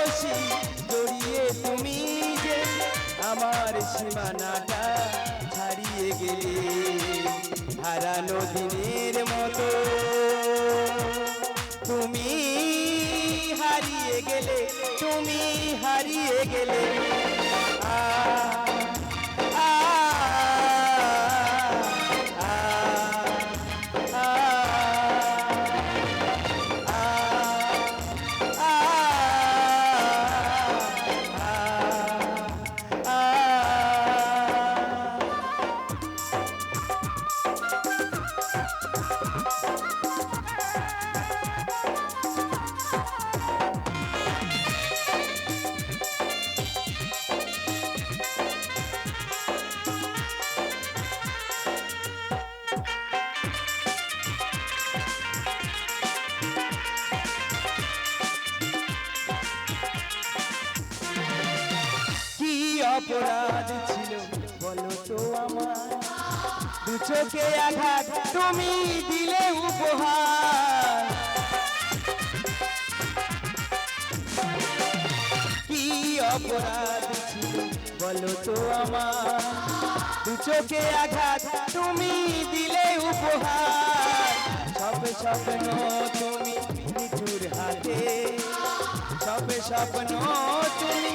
বেনারসি জড়িয়ে তুমি যে আমার সীমানাটা হারিয়ে গেলে, হারানো দিনের মতো। তুমি হারিয়ে গেলে, তুমি হারিয়ে গেলে। আ অপরাধ ছিল, বলো তো আমার দু চোখে আঘাত তুমি দিলে উপহার। কি অপরাধ ছিল, বলো তো আমার দু চোখে আঘাত তুমি দিলে উপহার। সব স্বপ্ন তুমি নিঠুর হাতে। সব স্বপ্ন তুমি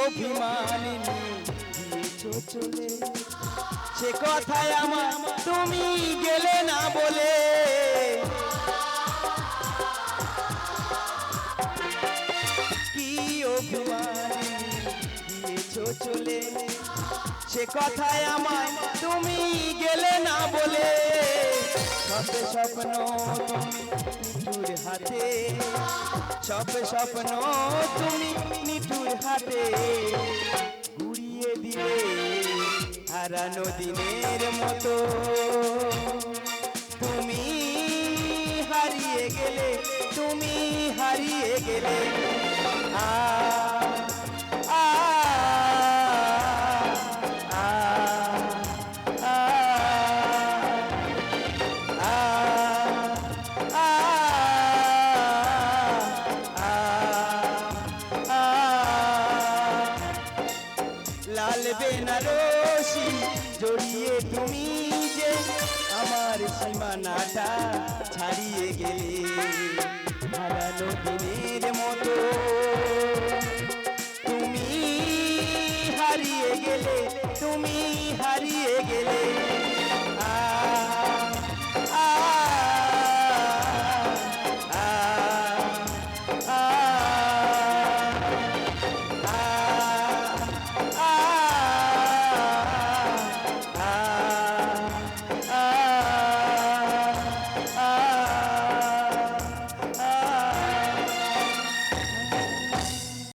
কি অভিমান দিয়েছ চলে সে কথায় আমার, তুমি গেলে না বলে। কি অভিমান দিয়েছ চলে সে কথায় আমায় তুমি গেলে না বলে। সব স্বপ্ন তুমি নিঠুর হাতে। সব স্বপ্ন তুমি নিঠুর হাতে ঘুরিয়ে দিলে হারানো দিনের মতো। তুমি হারিয়ে গেলে, তুমি হারিয়ে গেলে বেনারসি জড়িয়ে তুমি যে আমার সীমানাটা ছাড়িয়ে গেলে হারানো দিনের মতো। তুমি হারিয়ে গেলে, তুমি হারিয়ে গেলে।